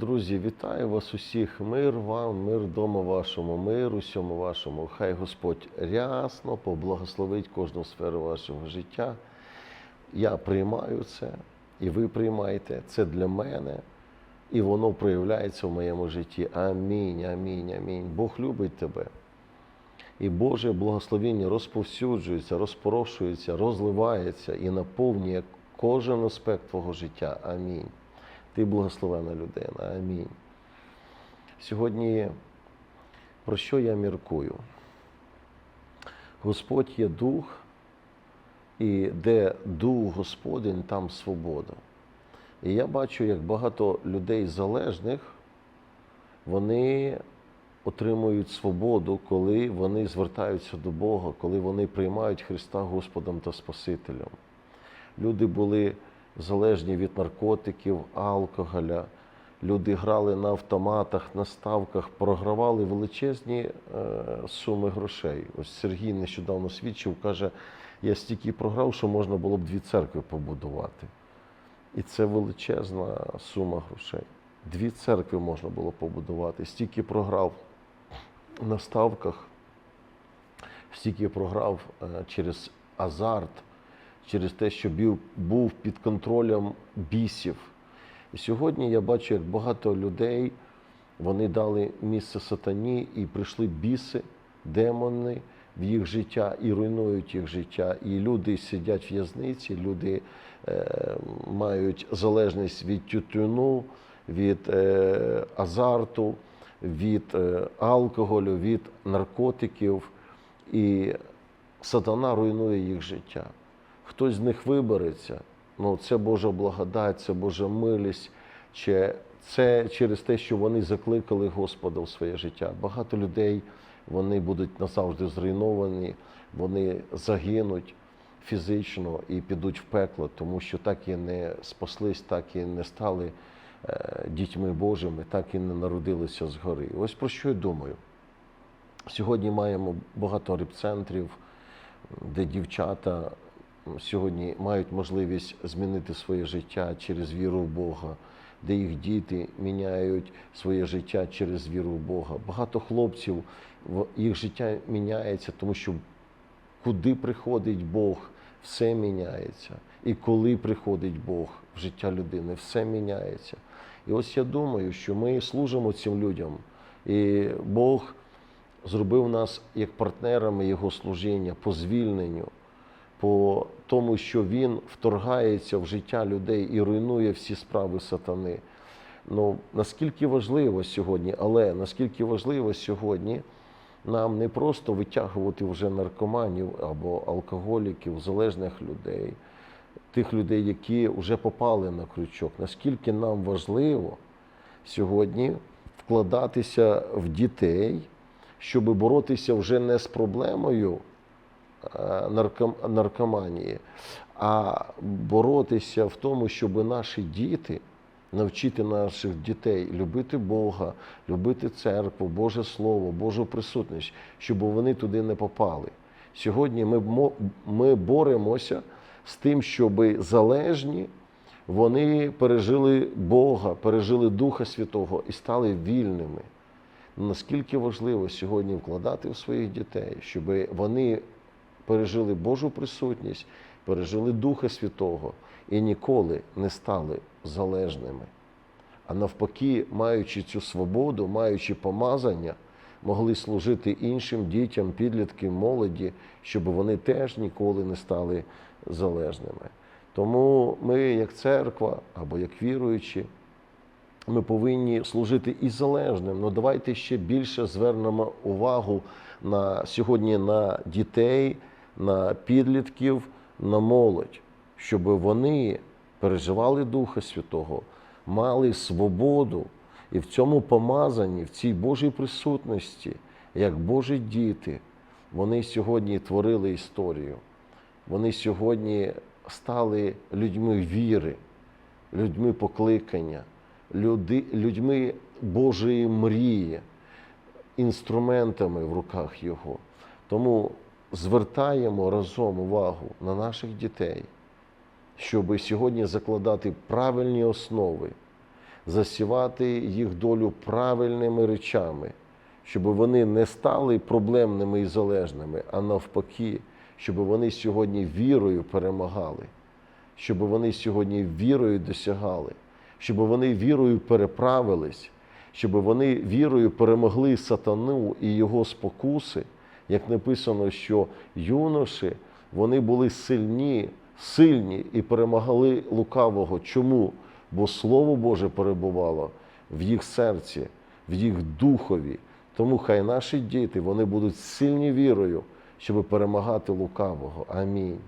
Друзі, вітаю вас усіх. Мир вам, мир дома вашому, мир усьому вашому. Хай Господь рясно поблагословить кожну сферу вашого життя. Я приймаю це, і ви приймаєте. Це для мене, і воно проявляється в моєму житті. Амінь, амінь, амінь. Бог любить тебе. І Боже благословіння розповсюджується, розпорошується, розливається і наповнює кожен аспект твого життя. Амінь. Ти благословена людина. Амінь. Сьогодні про що я міркую? Господь є дух, і де дух Господень, там свобода. І я бачу, як багато людей залежних, вони отримують свободу, коли вони звертаються до Бога, коли вони приймають Христа Господом та Спасителем. Люди були залежні від наркотиків, алкоголя. Люди грали на автоматах, на ставках, програвали величезні е, суми грошей. Ось Сергій нещодавно свідчив, каже, я стільки програв, що можна було б дві церкви побудувати. І це величезна сума грошей. Дві церкви можна було побудувати. Стільки програв на ставках, стільки програв е, через азарт, через те, що був під контролем бісів. І сьогодні я бачу, як багато людей вони дали місце сатані і прийшли біси, демони в їх життя і руйнують їх життя. І люди сидять в в'язниці, люди е, мають залежність від тютюну, від е, азарту, від е, алкоголю, від наркотиків. І сатана руйнує їх життя. Хтось з них вибереться, ну це Божа благодать, це Божа милість, чи це через те, що вони закликали Господа в своє життя. Багато людей вони будуть назавжди зруйновані, вони загинуть фізично і підуть в пекло, тому що так і не спаслись, так і не стали е, дітьми Божими, так і не народилися згори. Ось про що я думаю. Сьогодні маємо багато репцентрів, де дівчата сьогодні мають можливість змінити своє життя через віру в Бога, де їх діти міняють своє життя через віру в Бога. Багато хлопців їх життя міняється, тому що куди приходить Бог, все міняється. І коли приходить Бог в життя людини, все міняється. І ось я думаю, що ми служимо цим людям, і Бог зробив нас як партнерами Його служіння по звільненню, по тому, що Він вторгається в життя людей і руйнує всі справи сатани. Ну, наскільки важливо сьогодні, але наскільки важливо сьогодні нам не просто витягувати вже наркоманів або алкоголіків, залежних людей, тих людей, які вже попали на крючок, наскільки нам важливо сьогодні вкладатися в дітей, щоб боротися вже не з проблемою наркоманії, а боротися в тому, щоб наші діти навчити наших дітей любити Бога, любити церкву, Боже Слово, Божу присутність, щоб вони туди не попали. Сьогодні ми, ми боремося з тим, щоб залежні вони пережили Бога, пережили Духа Святого і стали вільними. Наскільки важливо сьогодні вкладати в своїх дітей, щоб вони пережили Божу присутність, пережили Духа Святого і ніколи не стали залежними. А навпаки, маючи цю свободу, маючи помазання, могли служити іншим дітям, підліткам, молоді, щоб вони теж ніколи не стали залежними. Тому ми, як церква або як віруючі, ми повинні служити і залежним. Ну давайте ще більше звернемо увагу на сьогодні на дітей, на підлітків, на молодь, щоб вони переживали Духа Святого, мали свободу і в цьому помазанні, в цій Божій присутності, як Божі діти, вони сьогодні творили історію. Вони сьогодні стали людьми віри, людьми покликання, людьми Божої мрії, інструментами в руках Його. Тому звертаємо разом увагу на наших дітей, щоб сьогодні закладати правильні основи засівати їх долю правильними речами, щоб вони не стали проблемними і залежними, а навпаки, щоб вони сьогодні вірою перемагали, щоб вони сьогодні вірою досягали, щоб вони вірою переправились, щоб вони вірою перемогли сатану і його спокуси, як написано, що юноші вони були сильні, сильні і перемагали лукавого. Чому? Бо Слово Боже перебувало в їх серці, в їх духові. Тому хай наші діти вони будуть сильні вірою, щоб перемагати лукавого. Амінь.